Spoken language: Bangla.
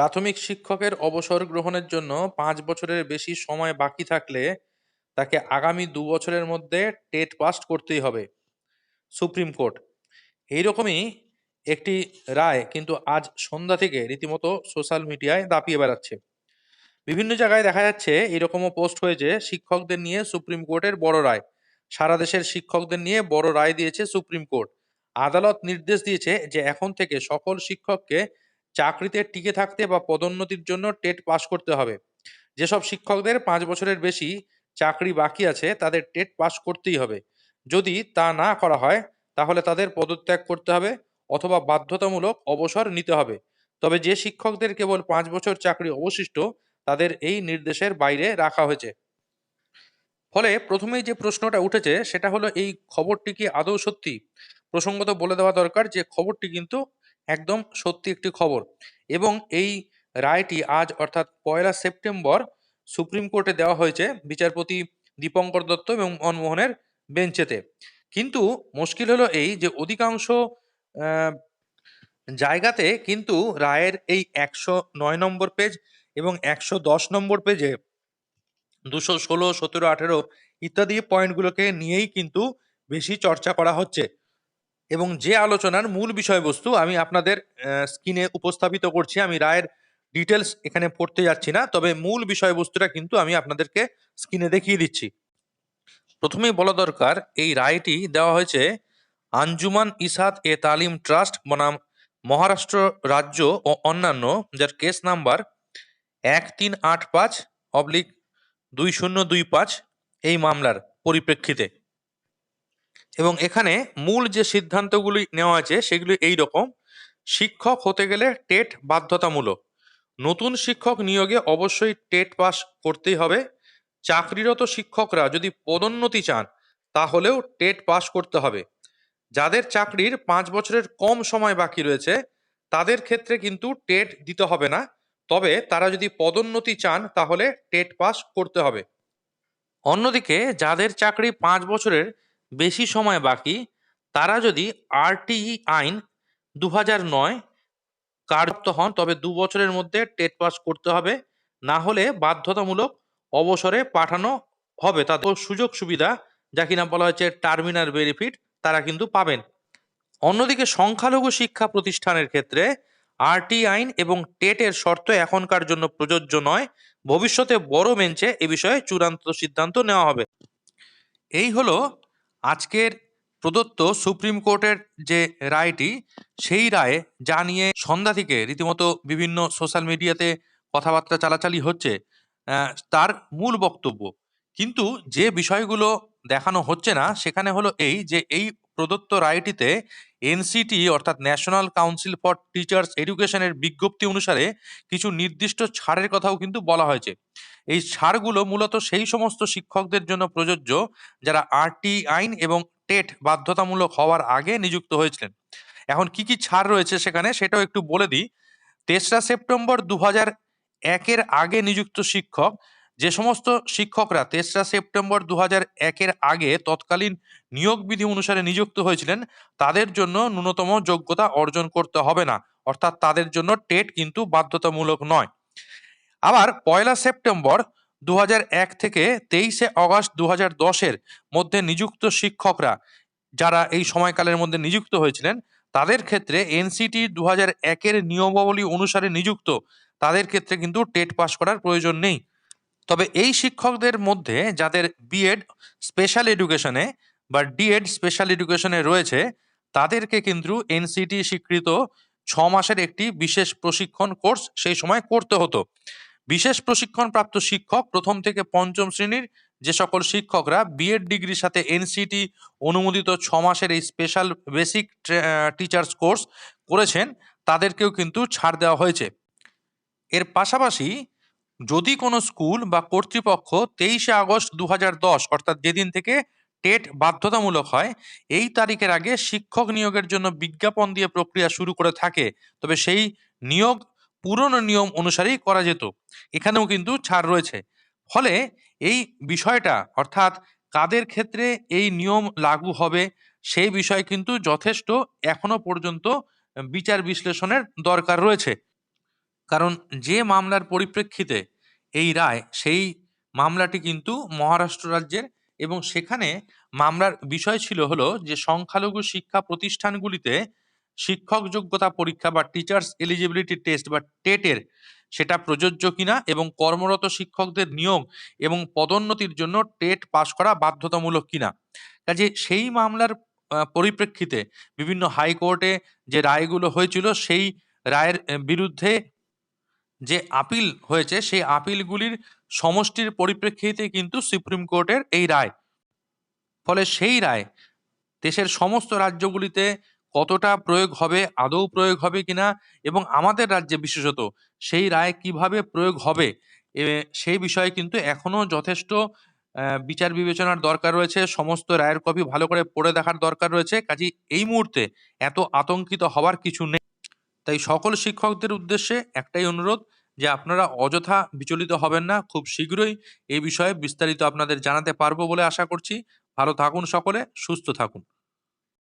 প্রাথমিক শিক্ষকের অবসর গ্রহণের জন্য পাঁচ বছরের বেশি সময় বাকি থাকলে তাকে আগামী দু বছরের মধ্যে টেট পাস করতেই হবে। Supreme court. এইরকমই একটি রায় কিন্তু আজ সন্ধ্যা থেকে রীতিমতো সোশ্যাল মিডিয়ায় দাপিয়ে বেড়াচ্ছে। বিভিন্ন জায়গায় দেখা যাচ্ছে এরকমও পোস্ট হয়েছে, শিক্ষকদের নিয়ে সুপ্রিম কোর্টের বড় রায়। সারা দেশের শিক্ষকদের নিয়ে বড় রায় দিয়েছে সুপ্রিম কোর্ট। আদালত নির্দেশ দিয়েছে যে এখন থেকে সকল শিক্ষককে চাকরিতে টিকে থাকতে বা পদোন্নতির জন্য টেট পাস করতে হবে। যেসব শিক্ষকদের পাঁচ বছরের বেশি চাকরি বাকি আছে, তাদের টেট পাস করতেই হবে। যদি তা না করা হয়, তাহলে তাদের পদত্যাগ করতে হবে অথবা বাধ্যতামূলক অবসর নিতে হবে। তবে যে শিক্ষকদের কেবল পাঁচ বছর চাকরি অবশিষ্ট, তাদের এই নির্দেশের বাইরে রাখা হয়েছে। ফলে প্রথমেই যে প্রশ্নটা উঠেছে, সেটা হলো, এই খবরটি কি আদৌ সত্যি? প্রসঙ্গত বলে দেওয়া দরকার যে, খবরটি কিন্তু একদম সত্যি একটি খবর। এবং এই রায়টি আজ অর্থাৎ পয়লা সেপ্টেম্বর সুপ্রিম কোর্টে দেওয়া হয়েছে বিচারপতি দীপঙ্কর দত্ত এবং মনমোহনের বেঞ্চেতে। কিন্তু মুশকিল হলো এই যে অধিকাংশ জায়গাতে কিন্তু রায়ের এই একশো নয় নম্বর পেজ এবং একশো দশ নম্বর পেজে দুশো ষোলো, সতেরো, আঠেরো ইত্যাদি পয়েন্টগুলোকে নিয়েই কিন্তু বেশি চর্চা করা হচ্ছে। এবং যে আলোচনার মূল বিষয়বস্তু আমি আপনাদের স্ক্রিনে উপস্থাপিত করছি, আমি রায়ের ডিটেলস এখানে পড়তে যাচ্ছি না, তবে মূল বিষয়বস্তুটা কিন্তু আমি আপনাদেরকে স্ক্রিনে দেখিয়ে দিচ্ছি। প্রথমেই বলা দরকার, এই রায়টি দেওয়া হয়েছে, আঞ্জুমান ইসাদ এ তালিম ট্রাস্ট বনাম মহারাষ্ট্র রাজ্য ও অন্যান্য, যার কেস নাম্বার এক তিন আট পাঁচ, অবলিক দুই শূন্য দুই পাঁচ, এই মামলার পরিপ্রেক্ষিতে। এবং এখানে মূল যে সিদ্ধান্তগুলি নেওয়া আছে, সেগুলি এই রকম শিক্ষক হতে গেলে টেট বাধ্যতামূলক। নতুন শিক্ষক নিয়োগে অবশ্যই টেট পাস করতেই হবে। চাকরিরত শিক্ষকরা যদি পদোন্নতি চান, তাহলেও টেট পাস করতে হবে। যাদের চাকরির পাঁচ বছরের কম সময় বাকি রয়েছে, তাদের ক্ষেত্রে কিন্তু টেট দিতে হবে না। তবে তারা যদি পদোন্নতি চান, তাহলে টেট পাস করতে হবে। অন্যদিকে, যাদের চাকরি পাঁচ বছরের বেশি সময় বাকি, তারা যদি আরটিই আইন দু হাজার নয় কার্যপ্ত হন, তবে দু বছরের মধ্যে টেট পাস করতে হবে। না হলে বাধ্যতামূলক অবসরে পাঠানো হবে। তাদের সুযোগ সুবিধা যা কিনা বলা হয়েছে টার্মিনাল বেনিফিট, তারা কিন্তু পাবেন। অন্যদিকে সংখ্যালঘু শিক্ষা প্রতিষ্ঠানের ক্ষেত্রে আরটি আইন এবং টেটের শর্ত এখনকার জন্য প্রযোজ্য নয়। ভবিষ্যতে বড় বেঞ্চে এ বিষয়ে চূড়ান্ত সিদ্ধান্ত নেওয়া হবে। এই হলো আজকের প্রদত্ত সুপ্রিম কোর্টের যে রায়টি, সেই রায়ে যা নিয়ে সন্ধ্যা থেকে রীতিমতো বিভিন্ন সোশ্যাল মিডিয়াতে কথাবার্তা চালাচালি হচ্ছে তার মূল বক্তব্য। কিন্তু যে বিষয়গুলো দেখানো হচ্ছে না, সেখানে হলো এই যে এই প্রদত্ত রায়টিতে এনসিটি, অর্থাৎ ন্যাশনাল কাউন্সিল ফর টিচার্স এডুকেশনের বিজ্ঞপ্তি অনুসারে কিছু নির্দিষ্ট ছাড়ের কথাও কিন্তু বলা হয়েছে। এই ছাড়গুলো মূলত সেই সমস্ত শিক্ষকদের জন্য প্রযোজ্য যারা আরটি আইন এবং টেট বাধ্যতামূলক হওয়ার আগে নিযুক্ত হয়েছিলেন। এখন কি কি ছাড় রয়েছে সেখানে সেটাও একটু বলে দিই। তেসরা সেপ্টেম্বর দু হাজার একের আগে নিযুক্ত শিক্ষক যে সমস্ত শিক্ষকরা তেসরা সেপ্টেম্বর দু হাজার একের আগে তৎকালীন নিয়োগ বিধি অনুসারে নিযুক্ত হয়েছিলেন, তাদের জন্য ন্যূনতম যোগ্যতা অর্জন করতে হবে না। অর্থাৎ তাদের জন্য টেট কিন্তু বাধ্যতামূলক নয়। আবার পয়লা সেপ্টেম্বর দু এক থেকে তেইশে অগস্ট দু হাজার দশের মধ্যে নিযুক্ত শিক্ষকরা যারা এই সময়কালের মধ্যে নিযুক্ত হয়েছিলেন, তাদের ক্ষেত্রে এনসিটি দু হাজার একের নিয়মাবলী অনুসারে নিযুক্ত, তাদের ক্ষেত্রে কিন্তু টেট পাস করার প্রয়োজন নেই। তবে এই শিক্ষকদের মধ্যে যাদের বিএড স্পেশাল এডুকেশনে বা ডিএড স্পেশাল এডুকেশনে রয়েছে, তাদেরকে কিন্তু এনসিটি স্বীকৃত ছ মাসের একটি বিশেষ প্রশিক্ষণ কোর্স সেই সময় করতে হতো। বিশেষ প্রশিক্ষণপ্রাপ্ত শিক্ষক প্রথম থেকে পঞ্চম শ্রেণির যে সকল শিক্ষকরা বিএড ডিগ্রির সাথে এনসিটি অনুমোদিত ছ মাসের এই স্পেশাল বেসিক টিচার্স কোর্স করেছেন, তাদেরকেও কিন্তু ছাড় দেওয়া হয়েছে। এর পাশাপাশি যদি কোনো স্কুল বা কর্তৃপক্ষ তেইশে আগস্ট দু হাজার দশ, অর্থাৎ যেদিন থেকে টেট বাধ্যতামূলক হয়, এই তারিখের আগে শিক্ষক নিয়োগের জন্য বিজ্ঞাপন দিয়ে প্রক্রিয়া শুরু করে থাকে। তবে সেই নিয়োগ পুরনো নিয়ম অনুসারেই করা যেত। এখানেও কিন্তু ছাড় রয়েছে। ফলে এই বিষয়টা, অর্থাৎ কাদের ক্ষেত্রে এই নিয়ম লাগু হবে, সেই বিষয়ে কিন্তু যথেষ্ট এখনও পর্যন্ত বিচার বিশ্লেষণের দরকার রয়েছে। কারণ যে মামলার পরিপ্রেক্ষিতে এই রায়, সেই মামলাটি কিন্তু মহারাষ্ট্র রাজ্যের এবং সেখানে মামলার বিষয় ছিল হলো যে সংখ্যালঘু শিক্ষা প্রতিষ্ঠানগুলিতে শিক্ষক যোগ্যতা পরীক্ষা বা টিচার্স এলিজিবিলিটি টেস্ট বা টেটের সেটা প্রযোজ্য কিনা এবং কর্মরত শিক্ষকদের নিয়োগ এবং পদোন্নতির জন্য টেট পাশ করা বাধ্যতামূলক কিনা। কাজে সেই মামলার পরিপ্রেক্ষিতে বিভিন্ন হাইকোর্টে যে রায়গুলো হয়েছিল, সেই রায়ের বিরুদ্ধে যে আপিল হয়েছে, সেই আপিলগুলির সমষ্টির পরিপ্রেক্ষিতে কিন্তু সুপ্রিম কোর্টের এই রায়। ফলে সেই রায় দেশের সমস্ত রাজ্যগুলিতে কতটা প্রয়োগ হবে, আদৌ প্রয়োগ হবে কিনা এবং আমাদের রাজ্যে বিশেষত সেই রায় কীভাবে প্রয়োগ হবে সেই বিষয়ে কিন্তু এখনও যথেষ্ট বিচার বিবেচনার দরকার রয়েছে, সমস্ত রায়ের কপি ভালো করে পড়ে দেখার দরকার রয়েছে। কাজে এই মুহূর্তে এত আতঙ্কিত হওয়ার কিছু নেই। তাই সকল শিক্ষকদের উদ্দেশ্যে একটাই অনুরোধ যে আপনারা অযথা বিচলিত হবেন না। খুব শীঘ্রই এই বিষয়ে বিস্তারিত আপনাদের জানাতে পারব বলে আশা করছি। ভালো থাকুন সকলে, সুস্থ থাকুন।